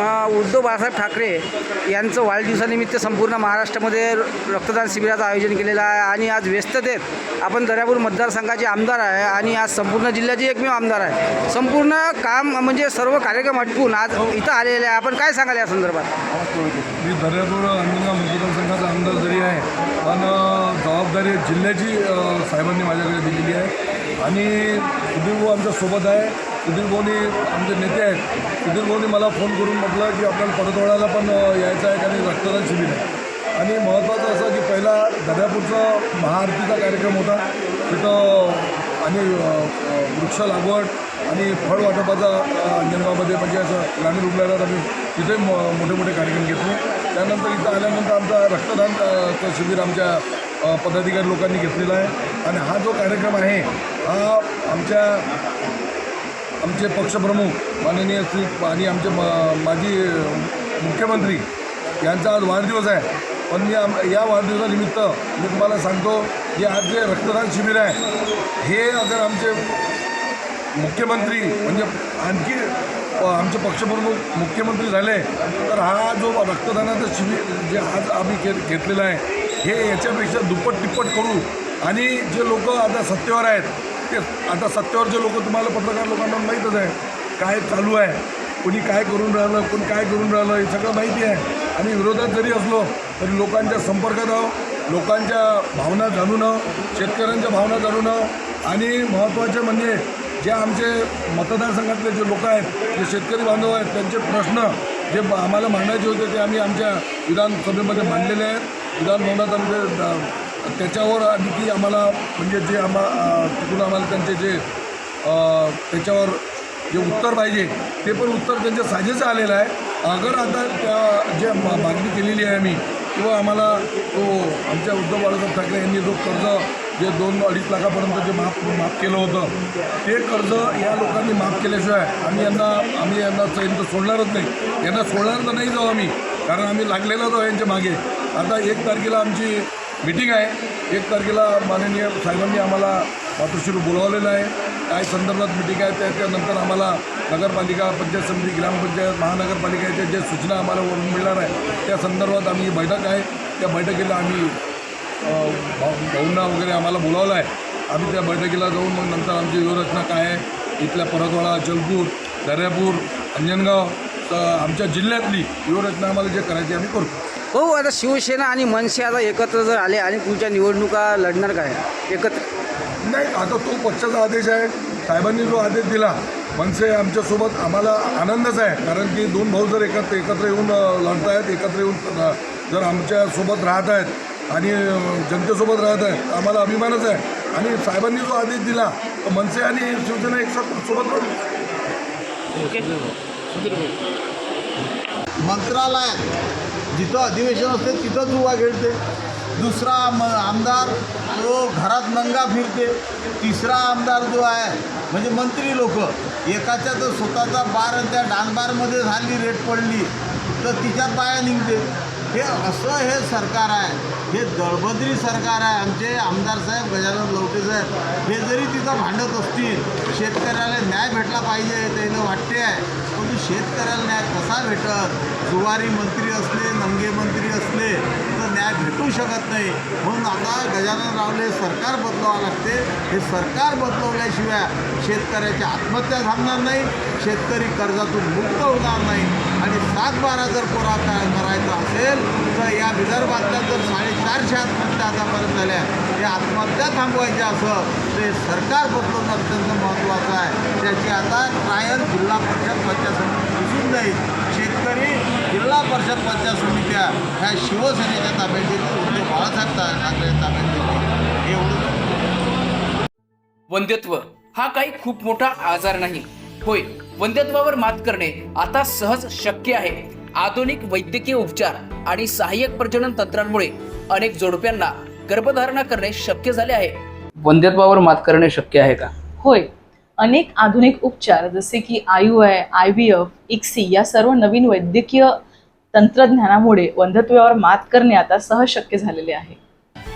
उद्धव बाळासाहेब ठाकरे यांचं वाढदिवसानिमित्त संपूर्ण महाराष्ट्रामध्ये रक्तदान शिबिराचं आयोजन केलेलं आहे आणि आज व्यस्ततेत आपण दर्यापूर मतदारसंघाचे आमदार आहे आणि आज संपूर्ण जिल्ह्याचे एकमेव आमदार आहे. संपूर्ण काम म्हणजे सर्व कार्यक्रम आटपून आज इथं आलेले आहे. आपण काय सांगाल या संदर्भात? मी दर्यापूर अंजनगाव मतदारसंघाचा आमदार जरी आहे पण जबाबदारी जिल्ह्याची साहेबांनी माझ्याकडे दिलेली आहे. आणि सुधीर भाऊ आमच्यासोबत आहे. सुधीर भाऊनी आमचे नेते आहेत. सुधीर भाऊनी मला फोन करून म्हटलं की आपल्याला परतवाड्याला पण यायचं आहे कारण रक्तदान शिबिर आहे. आणि महत्त्वाचं असं की पहिला दर्यापूरचा महाआरतीचा कार्यक्रम होता. तिथं आणि वृक्ष लागवड आणि फळ वाटपाचा अंजनगावमध्ये म्हणजे असं ग्रामीण रुग्णालयात आम्ही तिथे म मोठे मोठे कार्यक्रम घेतले. त्यानंतर इथं आल्यानंतर आमचा रक्तदान शिबिर आमच्या पदाधिकारी लोकांनी घेतलेला आहे. आणि हा जो कार्यक्रम आहे हा आमच्या आमचे पक्षप्रमुख माननीय श्री आणि आमचे म माजी मुख्यमंत्री यांचा आज वाढदिवस आहे. पण मी आम या वाढदिवसानिमित्त मी तुम्हाला सांगतो की आज जे रक्तदान शिबिर आहे हे अगर आमचे मुख्यमंत्री म्हणजे आणखी आमचे पक्षप्रमुख मुख्यमंत्री झाले तर हा जो रक्तदानाचं शिबिर जे आज आम्ही घे घेतलेलं आहे हे याच्यापेक्षा दुप्पट तिप्पट करू. आणि जे लोक आता सत्तेवर आहेत ते आता सत्तेवरचे लोक तुम्हाला पत्रकार लोकांना माहीतच आहे. काय चालू आहे. कोणी काय करून राहिलं कोण काय करून राहिलं हे सगळं माहिती आहे. आणि विरोधात जरी असलो तरी लोकांच्या संपर्कात आहो लोकांच्या भावना जाणून आहो शेतकऱ्यांच्या भावना जाणून आहो आणि महत्त्वाचे म्हणजे जे आमचे मतदारसंघातले जे लोक आहेत जे शेतकरी बांधव आहेत त्यांचे प्रश्न जे आम्हाला मांडायचे होते ते आम्ही आमच्या विधानसभेमध्ये मांडलेले आहेत. विधानभवनात आमचे त्याच्यावर आणखी आम्हाला म्हणजे जे आम्हा तिकडून आम्हाला त्यांचे जे त्याच्यावर जे उत्तर पाहिजे ते पण उत्तर त्यांच्या साजेचं आलेलं आहे. अगर आता त्या जे मा- मागणी केलेली आहे आम्ही किंवा आम्हाला तो आमच्या उद्धव बाळासाहेब ठाकरे यांनी जो कर्ज जे दोन अडीच लाखापर्यंत जे माफ माफ केलं होतं ते कर्ज या लोकांनी माफ केल्याशिवाय आम्ही यांना आम्ही यांना यांचं सोडणारच नाही. यांना सोडणार तर नाही जाऊ आम्ही कारण आम्ही लागलेलो आहोत यांच्या मागे. आता एक तारखेला आमची मिटिंग आहे. एक तारखेला माननीय साहेबांनी आम्हाला मातृश्री बोलावलेलं आहे. काय संदर्भात मिटिंग आहे. त्याच्यानंतर आम्हाला नगरपालिका पंचायत समिती ग्रामपंचायत महानगरपालिकेच्या ज्या सूचना आम्हाला वरून मिळणार आहे त्या संदर्भात आम्ही ही बैठक आहे. त्या बैठकीला आम्ही भाऊंना वगैरे आम्हाला बोलावलं आहे. आम्ही त्या बैठकीला जाऊन मग नंतर आमची व्यूहरचना काय आहे? इथल्या परतवाडा जलपूर दर्यापूर अंजनगाव तर आमच्या जिल्ह्यातली व्यूहरचना आम्हाला जे करायची आम्ही करतो हो आता शिवसेना आणि मनसे आता एकत्र जर आले आणि पुढच्या निवडणुका लढणार काय? एकत्र. नाही आता तो पक्षाचा आदेश आहे. साहेबांनी जो आदेश दिला मनसे आमच्यासोबत आम्हाला आनंदच आहे. कारण की दोन भाऊ जर एकत्र एकत्र येऊन अ, लढतायत एकत्र येऊन जर आमच्यासोबत राहत आहेत आणि जनतेसोबत राहत आहेत आम्हाला अभिमानच आहे. आणि साहेबांनी जो आदेश दिला तर मनसे आणि शिवसेना एक सोबत मंत्रालयात जिथं अधिवेशन असते तिथंच उभा खेळते. दुसरा म आमदार तो घरात नंगा फिरते. तिसरा आमदार जो आहे म्हणजे मंत्री लोक एकाच्या तर स्वतःचा बार आणि त्या डान्सबारमध्ये झाली रेट पडली तर तिच्यात बाया निघते. हे असं हे सरकार आहे. हे दळबद्री सरकार आहे. आमचे आमदार साहेब गजानन लवटे साहेब हे जरी तिथं भांडत असतील शेतकऱ्याला न्याय भेटला पाहिजे त्यांना वाटते आहे. परंतु शेतकऱ्याला न्याय कसा भेटत? जुवारी मंत्री असले नंगे मंत्री असले तर न्याय भेटू शकत नाही. म्हणून आता गजानन रावले सरकार बदलावं लागते. हे सरकार बदलवल्याशिवाय शेतकऱ्याची आत्महत्या थांबणार नाही. शेतकरी कर्जातून मुक्त होणार नाही. आणि सात बारा जर पुरा काय करायचा असेल तर या विदर्भातल्या जर साडेचारशे आत्महत्या आतापर्यंत झाल्या या आत्महत्या थांबवायच्या असं ते सरकार बदलून अत्यंत महत्त्वाचं आहे. त्याची आता ट्रायल जिल्हा परिषद पंचायत समिती दिसून जाईल. शेतकरी जिल्हा परिषद पंचायत समित्या ह्या शिवसेनेच्या ताब्यात येतील उद्धव बाळासाहेब ठाकरे ताब्यात येतील एवढं वंध्यत्व हा काही खूप मोठा आजार नाही. होय वंध्यत्वावर मात करणे आता सहज शक्य आहे. आधुनिक वैद्यकीय उपचार आणि सहाय्यक प्रजनन तंत्रांमुळे अनेक जोडप्यांना गर्भधारणा करणे शक्य झाले आहे. वंध्यत्वावर मात करणे शक्य आहे का? होय. अनेक आधुनिक उपचार जसे की IUI I V F ICSI या सर्व नवीन वैद्यकीय तंत्रज्ञानामुळे वंधत्वावर मात करणे आता सहज शक्य झालेले आहे.